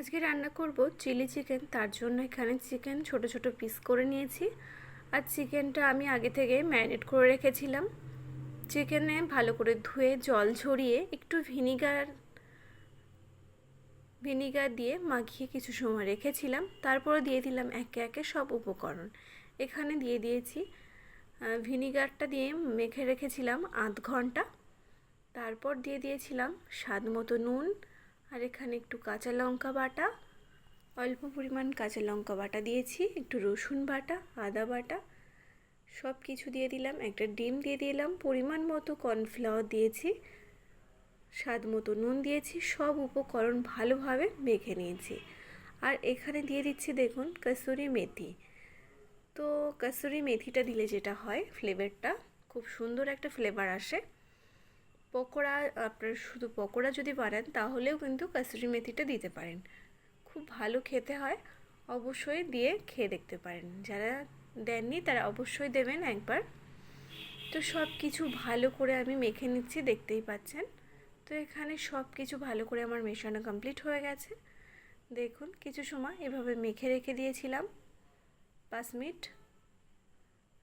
আজকে রান্না করব চিলি চিকেন। তার জন্য এখানে চিকেন ছোট ছোট পিস করে নিয়েছি। আর চিকেনটা আমি আগে থেকে ম্যারিনেট করে রেখেছিলাম। চিকেনে ভালো করে ধুয়ে, জল ঝরিয়ে, একটু ভিনিগার ভিনিগার দিয়ে মাখিয়ে কিছু সময় রেখেছিলাম। তারপরে দিয়ে দিলাম একে একে সব উপকরণ। এখানে দিয়ে দিয়েছি ভিনিগারটা দিয়ে মেখে রেখেছিলাম আধ ঘণ্টা। তারপর দিয়ে দিয়েছিলাম স্বাদ মতো নুন আর এখানে একটু কাঁচা লঙ্কা বাটা, অল্প পরিমাণ কাঁচা লঙ্কা বাটা দিয়েছি, একটু রসুন বাটা, আদা বাটা সব কিছু দিয়ে দিলাম, একটা ডিম দিয়ে দিলাম, পরিমাণ মতো কর্নফ্লাওয়ার দিয়েছি, স্বাদ মতো নুন দিয়েছি, সব উপকরণ ভালোভাবে মেখে নিয়েছি। আর এখানে দিয়ে দিচ্ছি দেখুন কসুরি মেথি। তো কসুরি মেথিটা দিলে যেটা হয় ফ্লেভারটা খুব সুন্দর একটা ফ্লেভার আসে। পকোড়া, আপনার শুধু পকোড়া যদি বানান, তাহলেও কিন্তু কাসুরি মেথিটা দিতে পারেন। খুব ভালো খেতে হয়, অবশ্যই দিয়ে খেয়ে দেখতে পারেন। যারা দেননি, তারা অবশ্যই দেবেন একবার। তো সব কিছু ভালো করে আমি মেখে নিচ্ছি, দেখতেই পাচ্ছেন। তো এখানে সব কিছু ভালো করে আমার মেশানো কমপ্লিট হয়ে গেছে। দেখুন, কিছু সময় এভাবে মেখে রেখে দিয়েছিলাম। পাঁচ মিনিট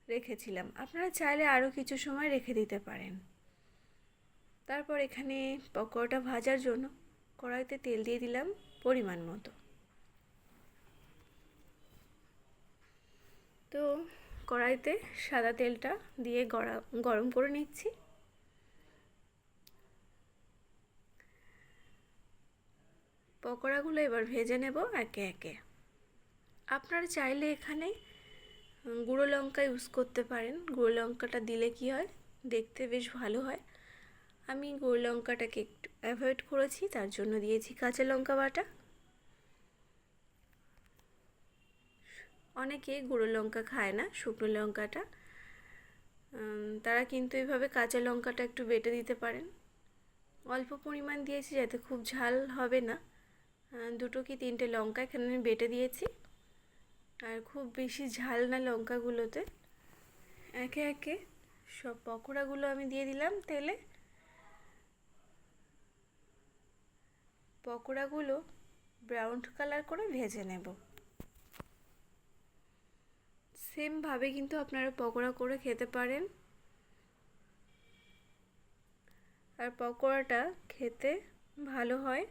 রেখেছিলাম। আপনারা চাইলে আরও কিছু সময় রেখে দিতে পারেন। তারপর এখানে পকোড়াটা ভাজার জন্য কড়াইতে তেল দিয়ে দিলাম পরিমাণ মতো। তো কড়াইতে সাদা তেলটা দিয়ে গরম করে নিচ্ছি। পকোড়াগুলো এবার ভেজে নেব একে একে। আপনারা চাইলে এখানে গুঁড়ো লঙ্কা ইউজ করতে পারেন। গুঁড়ো লঙ্কাটা দিলে কি হয়? দেখতে বেশ ভালো হয়। আমি গোল লঙ্কাটাকে একটু অ্যাভয়েড করেছি, তার জন্য দিয়েছি কাঁচা লঙ্কা বাটা। অনেকে গুঁড়ো লঙ্কা খায় না, শুকনো লঙ্কাটা। তারা কিন্তু এইভাবে কাঁচা লঙ্কাটা একটু বেটে দিতে পারেন। অল্প পরিমাণ দিয়েছি যাতে খুব ঝাল হবে না। দুটো কি তিনটে লঙ্কা এখানে আমি বেটে দিয়েছি। আর খুব বেশি ঝাল না লঙ্কাগুলোতে। একে একে সব পকোড়াগুলো আমি দিয়ে দিলাম তেলে। পকোড়াগুলো ব্রাউন কালার করে ভেজে নেব। সেমভাবে কিন্তু আপনারা পকোড়া করে খেতে পারেন। আর পকোড়াটা খেতে ভালো হয়।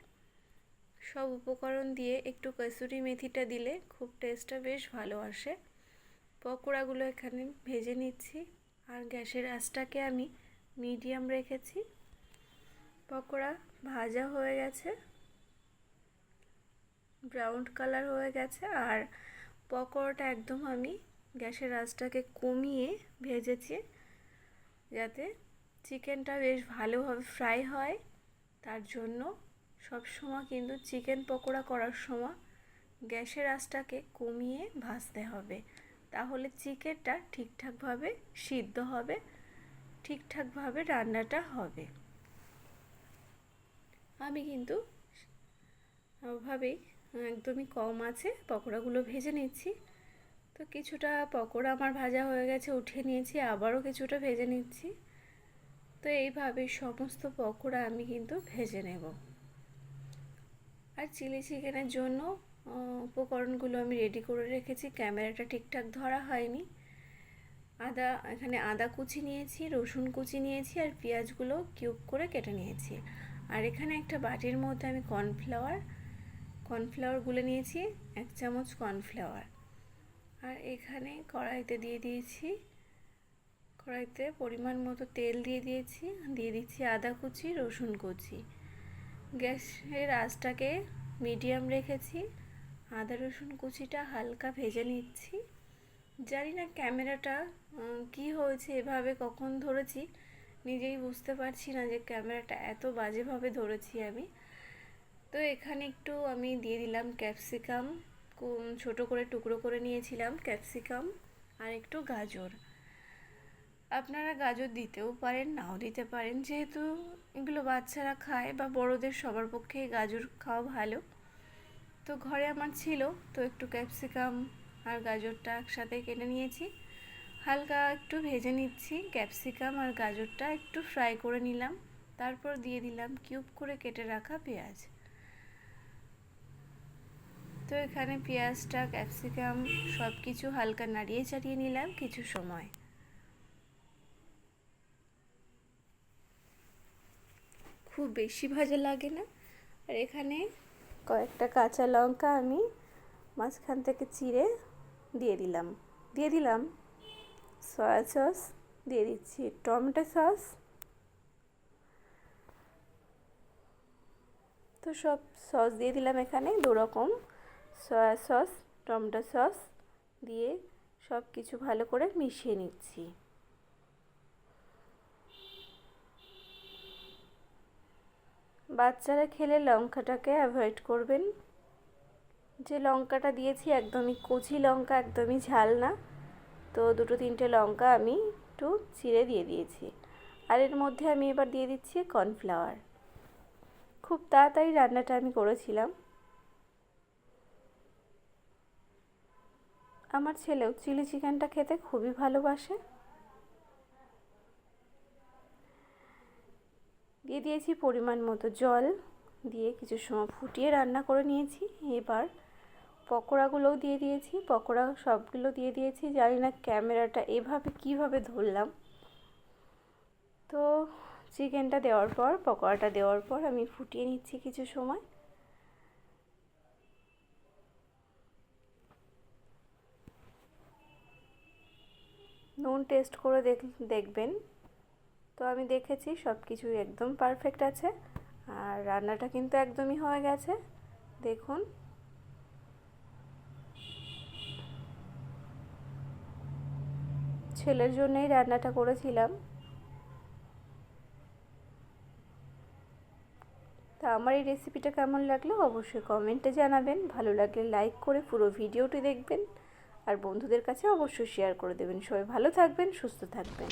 সব উপকরণ দিয়ে একটু কসুরি মেথিটা দিলে খুব টেস্টটা বেশ ভালো আসে। পকোড়াগুলো এখানে ভেজে নিচ্ছি। আর গ্যাসের আঁচটাকে আমি মিডিয়াম রেখেছি। পকোড়া ভাজা হয়ে গেছে। ব্রাউন কালার হয়ে গেছে আর পকোড়াটা একদম আমি গ্যাসের আঁচটাকে কমিয়ে ভেজেছি যাতে চিকেনটা বেশ ভালোভাবে ফ্রাই হয়। তার জন্য সব সময় কিন্তু চিকেন পকোড়া করার সময় গ্যাসের আঁচটাকে কমিয়ে ভাজতে হবে। তাহলে চিকেনটা ঠিকঠাকভাবে সিদ্ধ হবে, ঠিকঠাকভাবে রান্নাটা হবে। আমি কিন্তু ওভাবেই একদমই কম আছে, পকোড়াগুলো ভেজে নিচ্ছি। তো কিছুটা পকোড়া আমার ভাজা হয়ে গেছে, উঠিয়ে নিয়েছি, আবারও কিছুটা ভেজে নিচ্ছি। তো এইভাবে সমস্ত পকোড়া আমি কিন্তু ভেজে নেব। আর চিলি চিকেনের জন্য উপকরণগুলো আমি রেডি করে রেখেছি ক্যামেরাটা ঠিকঠাক ধরা হয়নি। আদা, এখানে আদা কুচি নিয়েছি, রসুন কুচি নিয়েছি, আর পেঁয়াজগুলো কিউব করে কেটে নিয়েছি। আর এখানে একটা বাটির মধ্যে আমি কর্নফ্লাওয়ার কর্নফ্লাওয়ার গুলে নিয়েছি, এক চামচ কর্নফ্লাওয়ার আর এখানে কড়াইতে দিয়ে দিয়েছি, কড়াইতে পরিমাণ মতো তেল দিয়ে দিয়েছি, দিয়ে দিচ্ছি আদা কুচি, রসুন কুচি। গ্যাসের আঁচটাকে মিডিয়াম রেখেছি, আদা রসুন কুচিটা হালকা ভেজে নিচ্ছি। জানি না ক্যামেরাটা কি হয়েছে, এভাবে কখন ধরেছি, নিজেই বুঝতে পারছি না যে ক্যামেরাটা এত বাজেভাবে ধরেছি আমি। তো এখানে একটু আমি দিয়ে দিলাম ক্যাপসিকাম ছোট করে টুকরো করে নিয়েছিলাম ক্যাপসিকাম আর একটু গাজর। আপনারা গাজর দিতেও পারেন, নাও দিতে পারেন। যেহেতু এগুলো বাচ্চারা খায় বা বড়োদের সবার পক্ষে গাজর খাওয়া ভালো। তো ঘরে আমার ছিল, তো একটু ক্যাপসিকাম আর গাজরটা একসাথে কেটে নিয়েছি। হালকা একটু ভেজে নিচ্ছি, ক্যাপসিকাম আর গাজরটা একটু ফ্রাই করে নিলাম। তারপর দিয়ে দিলাম কিউব করে কেটে রাখা পেঁয়াজ। তো এখানে পেঁয়াজটা ক্যাপসিকাম সব কিছু হালকা নাড়িয়ে চাড়িয়ে নিলাম কিছু সময়। খুব বেশি ভাজা লাগে না। আর এখানে কয়েকটা কাঁচা লঙ্কা আমি মাঝখান থেকে চিড়ে দিয়ে দিলাম। দিয়ে দিলাম সয়া সস, দিয়ে দিচ্ছি টমেটো সস। তো সব সস দিয়ে দিলাম এখানে দু রকম সয়া সস টমেটো সস দিয়ে সব কিছু ভালো করে মিশিয়ে নিচ্ছি। বাচ্চারা খেলে লঙ্কাটাকে অ্যাভয়েড করবেন। যে লঙ্কাটা দিয়েছি একদমই কচি লঙ্কা, একদমই ঝাল না। তো দুটো তিনটে লঙ্কা আমি একটু চিড়ে দিয়ে দিয়েছি। আর এর মধ্যে আমি এবার দিয়ে দিচ্ছি কর্নফ্লাওয়ার খুব তাড়াতাড়ি রান্নাটা আমি করেছিলাম। আমার ছেলেও চিলি চিকেনটা খেতে খুবই ভালোবাসে। দিয়ে দিয়েছি পরিমাণ মতো জল, দিয়ে কিছু সময় ফুটিয়ে রান্না করে নিয়েছি। এবার পকোড়াগুলোও দিয়ে দিয়েছি, পকোড়া সবগুলো দিয়ে দিয়েছি। জানি না ক্যামেরাটা এভাবে কীভাবে ধরলাম। তো চিকেনটা দেওয়ার পর, পকোড়াটা দেওয়ার পর আমি ফুটিয়ে নিচ্ছি কিছু সময়। নুন টেস্ট করে দেখ, দেখবেন। তো আমি দেখেছি সব কিছুই একদম পারফেক্ট আছে। আর রান্নাটা কিন্তু একদমই হয়ে গেছে। দেখুন। ছেলের জন্যই রান্নাটা করেছিলাম। তা আমার এই রেসিপিটা কেমন লাগল অবশ্যই কমেন্টে জানাবেন। ভালো লাগলে লাইক করে পুরো ভিডিওটি দেখবেন। আর বন্ধুদের কাছে অবশ্যই শেয়ার করে দেবেন। সবাই ভালো থাকবেন সুস্থ থাকবেন।